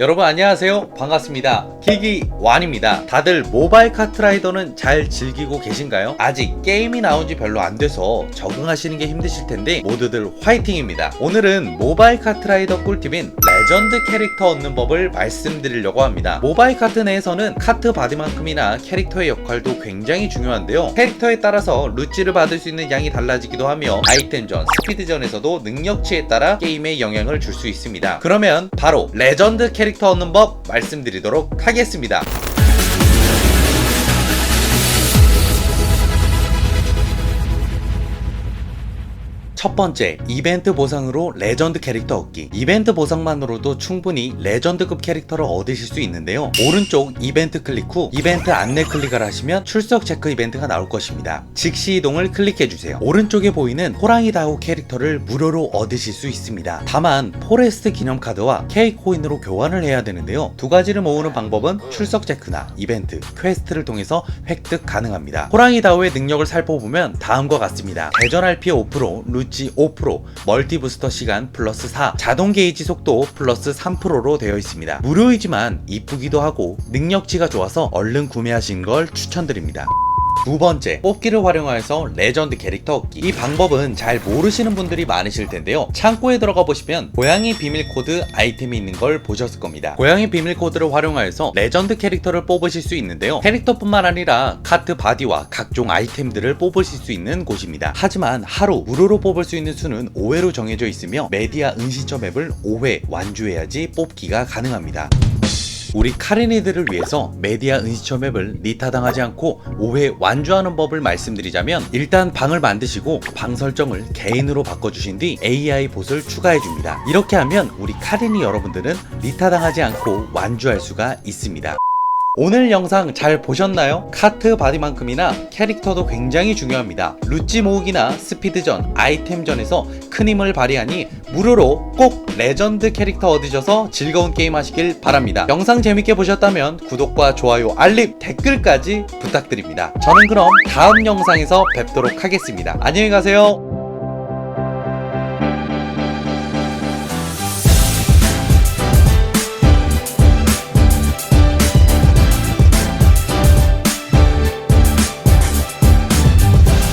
여러분 안녕하세요. 반갑습니다. 기기완입니다. 다들 모바일 카트라이더는 잘 즐기고 계신가요? 아직 게임이 나온 지 별로 안 돼서 적응하시는 게 힘드실 텐데 모두들 화이팅입니다. 오늘은 모바일 카트라이더 꿀팁인 레전드 캐릭터 얻는 법을 말씀드리려고 합니다. 모바일 카트 내에서는 카트 바디만큼이나 캐릭터의 역할도 굉장히 중요한데요. 캐릭터에 따라서 루찌를 받을 수 있는 양이 달라지기도 하며 아이템전, 스피드전에서도 능력치에 따라 게임에 영향을 줄 수 있습니다. 그러면 바로 레전드 캐릭터 얻는 법 말씀드리도록 하겠습니다 첫 번째, 이벤트 보상으로 레전드 캐릭터 얻기. 이벤트 보상만으로도 충분히 레전드급 캐릭터를 얻으실 수 있는데요. 오른쪽 이벤트 클릭 후 이벤트 안내 클릭을 하시면 출석 체크 이벤트가 나올 것입니다. 즉시 이동을 클릭해주세요. 오른쪽에 보이는 호랑이 다오 캐릭터를 무료로 얻으실 수 있습니다. 다만 포레스트 기념카드와 K 코인으로 교환을 해야 되는데요. 두 가지를 모으는 방법은 출석 체크나 이벤트, 퀘스트를 통해서 획득 가능합니다. 호랑이 다오의 능력을 살펴보면 다음과 같습니다. 대전 RP 5%, 루치 5%, 멀티 부스터 시간 플러스 4, 자동 게이지 속도 플러스 3%로 되어 있습니다. 무료이지만 이쁘기도 하고 능력치가 좋아서 얼른 구매하신 걸 추천드립니다. 두 번째, 뽑기를 활용하여서 레전드 캐릭터 얻기. 이 방법은 잘 모르시는 분들이 많으실 텐데요. 창고에 들어가 보시면 고양이 비밀 코드 아이템이 있는 걸 보셨을 겁니다. 고양이 비밀 코드를 활용하여서 레전드 캐릭터를 뽑으실 수 있는데요. 캐릭터뿐만 아니라 카트 바디와 각종 아이템들을 뽑으실 수 있는 곳입니다. 하지만 하루 무료로 뽑을 수 있는 수는 5회로 정해져 있으며 메디아 은신처 맵을 5회 완주해야지 뽑기가 가능합니다. 우리 카린이들을 위해서 메디아 은시처 맵을 리타당하지 않고 5회 완주하는 법을 말씀드리자면 일단 방을 만드시고 방 설정을 개인으로 바꿔주신 뒤 AI 봇을 추가해줍니다. 이렇게 하면 우리 카린이 여러분들은 리타당하지 않고 완주할 수가 있습니다. 오늘 영상 잘 보셨나요? 카트 바디만큼이나 캐릭터도 굉장히 중요합니다. 루찌 모으기나 스피드전, 아이템전에서 큰 힘을 발휘하니 무료로 꼭 레전드 캐릭터 얻으셔서 즐거운 게임 하시길 바랍니다. 영상 재밌게 보셨다면 구독과 좋아요, 알림, 댓글까지 부탁드립니다. 저는 그럼 다음 영상에서 뵙도록 하겠습니다. 안녕히 가세요.